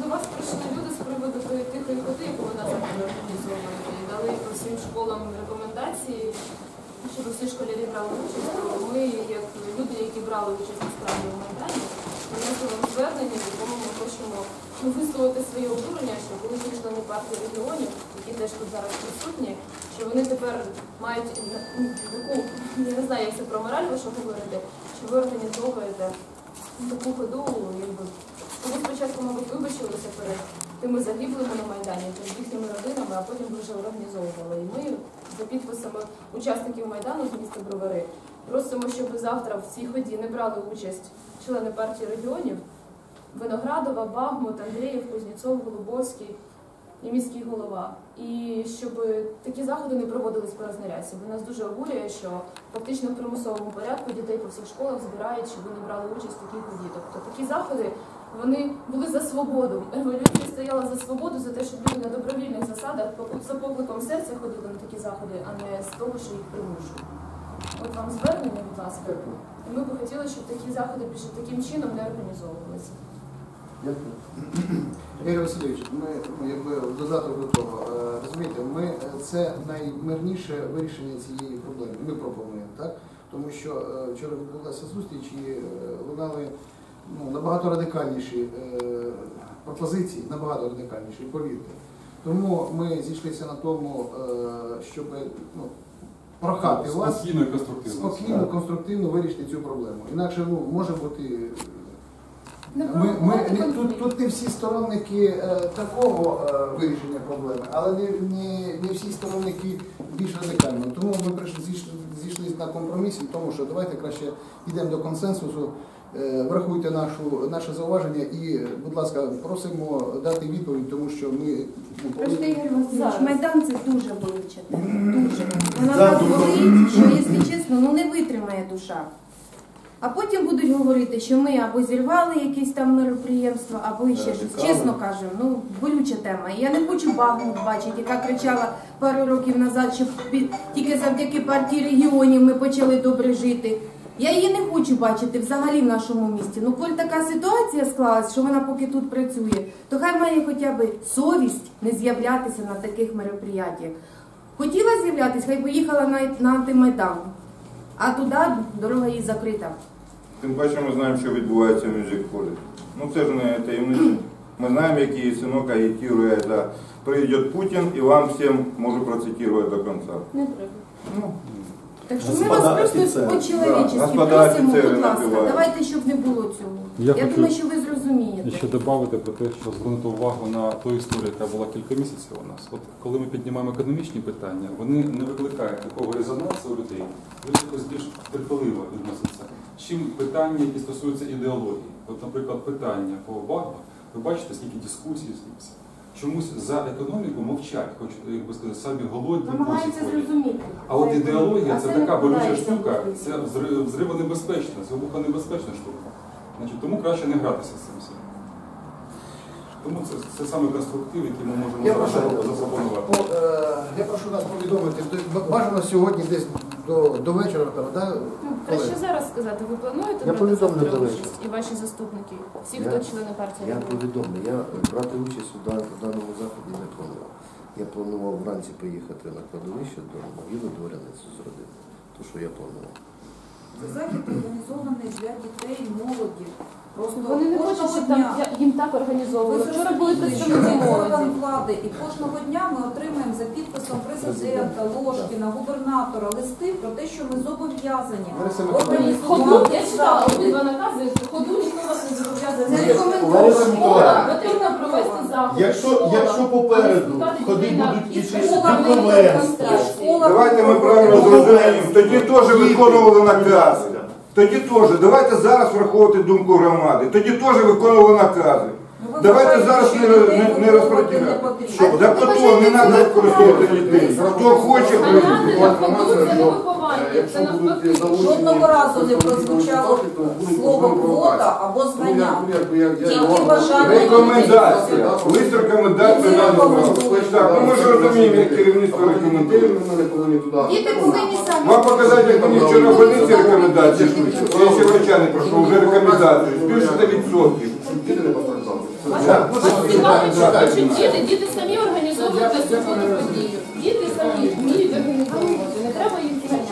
До вас прийшли люди з приводу тої тихої ходи, яку ви нас організовуєте, і дали по всім школам рекомендації, щоб всі школярі брали участь. Ми, як люди, які брали участь у справі в Майдані, принесли вам звернення, в якому ми хочемо ну, висловити своє обурення, що були члени партії регіонів, які теж тут зараз присутні, що вони тепер мають ну, таку, я не знаю, як це про мораль вашу говорити, що ви організовуєте таку ходу, якби ви спочатку, мабуть, вибачилися перед тими загиблими на Майдані, перед їхніми родинами, а потім вже організовували. І ми за підписами учасників Майдану з міста Бровари просимо, щоб завтра в цій ході не брали участь члени партії регіонів Виноградова, Багмут, Андрієв, Кузнєцов, Голубовський і міський голова. І щоб такі заходи не проводились по рознарядці. Бо нас дуже обурює, що фактично в примусовому порядку дітей по всіх школах збирають, щоб вони брали участь в такій ході. Тобто такі заходи вони були за свободу. Революція стояла за свободу, за те, щоб люди на добровільних засадах за покликом серця ходили на такі заходи, а не з того, що їх примушують. От вам звернення, будь ласка. І ми б хотіли, щоб такі заходи більше таким чином не організовувалися. Дякую. Ігор Васильович, ми ну, якби додаток до того, е, розумієте, ми це наймирніше вирішення цієї проблеми. Ми пропонуємо, так? Тому що е, вчора відбулася зустріч і е, лунали набагато радикальніші е, пропозиції, набагато радикальніші, повірте. Тому ми зійшлися на тому, е, щоб ну, прохати вас Спокійно і конструктивно. спокійно, конструктивно вирішити цю проблему. Інакше ну, може бути. Не Ми, ми, тут, тут не всі сторонники е, такого е, вирішення проблеми, але не, не, не всі сторонники більш радикального. Тому ми прийшли зійшли, зійшлися на компромісі, тому що давайте краще йдемо до консенсусу. Е, Врахуйте нашу, наше зауваження і, будь ласка, просимо дати відповідь, тому що ми ну, Просто Ігор Васильович, Майдан це дуже болюча тема. Дуже. Вона так болить, що, якщо чесно, ну не витримає душа. А потім будуть говорити, що ми або зірвали якісь там мероприємства, або ще щось. Чесно кажемо, ну болюча тема. І я не хочу Бахмут бачити, яка кричала пару років назад, що тільки завдяки партії регіонів ми почали добре жити. Я її не хочу бачити взагалі в нашому місті. Ну, коли така ситуація склалась, що вона поки тут працює, то хай має хоча б совість не з'являтися на таких мероприятиях. Хотіла з'являтися, хай поїхала на, на антимайдан, а туди дорога їй закрита. Тим паче ми знаємо, що відбувається в мюзик-холі. Ну це ж не таємниця. Ми знаємо, який синок агітує за прийде Путін і вам всім можу процитувати до кінця. Не треба. Ну, Так що ми Господа вас просто офіцери. по-чоловічески Да, господа просимо, офіцери будь ласка, давайте, щоб не було цього. Я Я, хочу думаю, що ви зрозумієте. І ще додати про те, що звернути увагу на ту історію, яка була кілька місяців у нас. От коли ми піднімаємо економічні питання, вони не викликають такого резонансу у людей. Вони якось більш терпеливо відносяться. Чим питання, які стосуються ідеології. От, наприклад, питання по БАГМА, ви бачите, скільки дискусій, скільки. Чомусь за економіку мовчать, хоч як би сказати, самі голодні Намагаються зрозуміти. А от ідеологія це така болюча штука, це взри- взривонебезпечна, це вибухонебезпечна штука. Значить, тому краще не гратися з цим всім. Тому це, це саме конструктив, який ми можемо Я запропонувати. е, я прошу нас повідомити, до- бажано сьогодні десь до, до вечора, там, да, Ну, краще зараз сказати, ви плануєте Я брати повідомлю завтра до вечора. участь і ваші заступники, всі, Я- хто члени партії Я повідомлю, я брати участь у дан- даному заході не планував. Я планував вранці поїхати на кладовище до могили дворяницю з родини. То, що я планував. Це захід організований для дітей, молоді. Просто Вони не хочуть, кожного щоб там дня. я- їм так Ви. Вчора були зрозуміли, що представники це орган молоді. влади, і кожного дня ми отримуємо президента, Ложкіна, губернатора листи про те, що ми зобов'язані Ходу, організувати я читала обидва накази, ходу ніхто вас не зобов'язує. Це Це школа, потрібно провести заходи. Якщо, якщо попереду ходи будуть духовенства, демонстрації. давайте ми правильно зрозуміємо. Тоді теж виконували накази. Тоді теж. Давайте зараз враховувати думку громади. Тоді теж виконували накази. Ну, Давайте зараз не, не, не не потрібно? Що? Да потім не треба використовувати дітей. Хто хоче, прийде. Ходу це не виховання, це навпаки. Жодного разу не прозвучало слово квота або звання. Тільки бажання Рекомендація. Лист рекомендації на справу. Так, ну ми ж розуміємо, як керівництво рекомендує. Діти повинні самі. Вам показати, як мені вчора в больниці рекомендації швидше. Я ще врача не пройшов, вже рекомендацію. Збільшити відсотків. Що хочуть чекайте. Діти, діти самі організовують я- подію. Діти самі вміють організовувати. Не треба їм взагалі